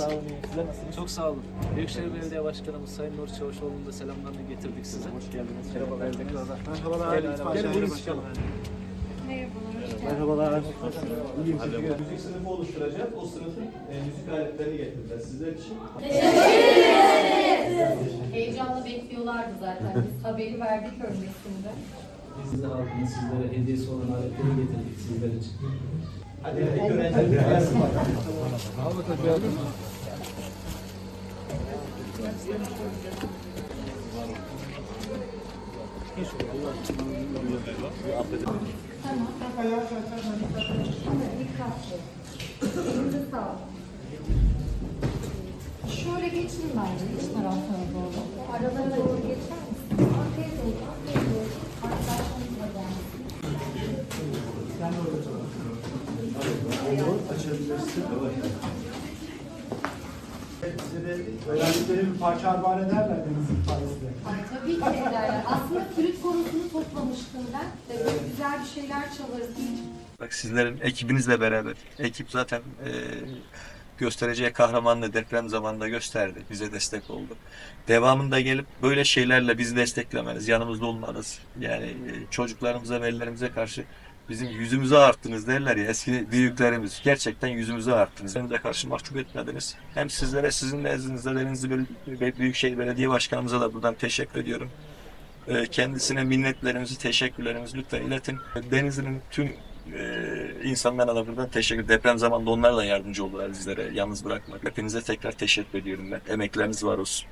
Sağ olun. Sizler nasılsınız? Çok sağ olun. Büyükşehir Belediye Başkanımız Sayın Nur Çavuşoğlu'nun da selamlarını getirdik size. Hoş geldiniz. Merhabalar. Merhabalar. Gelin, Şehir buyurun Başkanı. Merhabalar. Merhabalar. İyiyim. Müzik sınıfı oluşturacağız. O sınıfın e, müzik aletlerini getireceğiz sizler için. Heyecanla bekliyorlardı zaten. Biz haberi verdik öncesinde. Biz de aldınız sizlere hediyesi olan aletleri getirdik sizler için. Hadi ilk öğrenciler gelsin bakalım. Tamam. Dikkatli. Elinize sağlık. Şöyle geçin bence iç taraflara doğru. Aralara doğru geçer misin? Arkaya doğru, arkaya doğru. Arkadaşlarınızla gelsin. Size de öğrencileri bir parça armağan ederler deniz itfaiyesine. Ay tabii ki ederler. Aslında flüt konusunu toplamıştım ben. Ve böyle güzel bir şeyler çalarız. Bak sizlerin ekibinizle beraber, ekip zaten e, göstereceği kahramanlığı deprem zamanında gösterdi. Bize destek oldu. Devamında gelip böyle şeylerle bizi desteklemeniz, yanımızda olmanız, yani e, çocuklarımıza, velilerimize karşı bizim yüzümüzü arttınız derler ya eski büyüklerimiz. Gerçekten yüzümüzü arttınız. Bize karşı mahcup etmediniz. Hem sizlere, sizin nezdinizde Denizli Bel- Büyükşehir Belediye Başkanımıza da buradan teşekkür ediyorum. E, Kendisine minnetlerimizi, teşekkürlerimizi lütfen iletin. Denizli'nin tüm e, insanlarına da buradan teşekkür Deprem zamanında onlar da yardımcı oldular bizlere. Yalnız bırakmak. Hepinize tekrar teşekkür ediyorum ben. Emekleriniz var olsun.